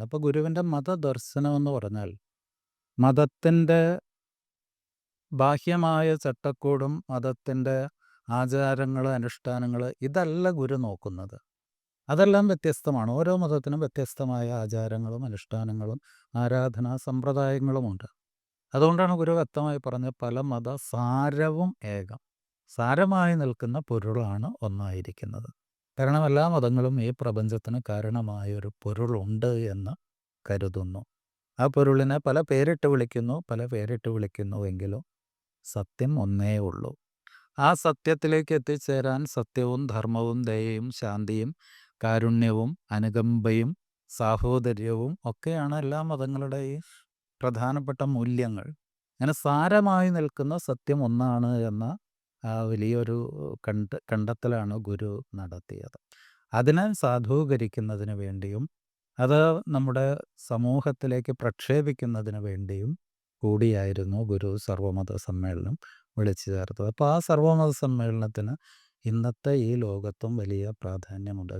അപ്പോൾ ഗുരുവിന്റെ മതദർശനം എന്ന് പറഞ്ഞാൽ മതത്തിന്റെ ബാഹ്യമായ ചട്ടക്കൂടും മതത്തിന്റെ ആചാരങ്ങൾ അനുഷ്ഠാനങ്ങൾ ഇതല്ല ഗുരു നോക്കുന്നത്. അതെല്ലാം വ്യത്യസ്തമാണ്. ഓരോ മതത്തിനും വ്യത്യസ്തമായ ആചാരങ്ങളും അനുഷ്ഠാനങ്ങളും ആരാധനാ സമ്പ്രദായങ്ങളുമുണ്ട് അതുകൊണ്ടാണ് ഗുരു വ്യക്തമായി പറഞ്ഞത് പല മത സാരവും ഏകം. സാരമായി നിൽക്കുന്ന പൊരുളാണ് ഒന്നായിരിക്കുന്നത്. കാരണം എല്ലാ മതങ്ങളും ഈ പ്രപഞ്ചത്തിന് കാരണമായ ഒരു പൊരുളുണ്ട് എന്ന് കരുതുന്നു. ആ പൊരുളിനെ പല പേരിട്ട് വിളിക്കുന്നു പല പേരിട്ട് വിളിക്കുന്നുവെങ്കിലും സത്യം ഒന്നേ ഉള്ളൂ. ആ സത്യത്തിലേക്ക് എത്തിച്ചേരാൻ സത്യവും ധർമ്മവും ദയയും ശാന്തിയും കാരുണ്യവും അനുകമ്പയും സാഹോദര്യവും ഒക്കെയാണ് എല്ലാ മതങ്ങളുടെയും പ്രധാനപ്പെട്ട മൂല്യങ്ങൾ. അങ്ങനെ സാരമായി നിൽക്കുന്ന സത്യം ഒന്നാണ് എന്ന ആ വലിയൊരു കണ്ട കണ്ടെത്തലാണ് ഗുരു നടത്തിയത്. അതിനെ സാധൂകരിക്കുന്നതിന് വേണ്ടിയും അത് നമ്മുടെ സമൂഹത്തിലേക്ക് പ്രക്ഷേപിക്കുന്നതിന് വേണ്ടിയും കൂടിയായിരുന്നു ഗുരു സർവമത സമ്മേളനം വിളിച്ചു ചേർത്തത്. അപ്പോൾ ആ സർവമത സമ്മേളനത്തിന് ഇന്നത്തെ ഈ ലോകത്തും വലിയ പ്രാധാന്യമുണ്ട്.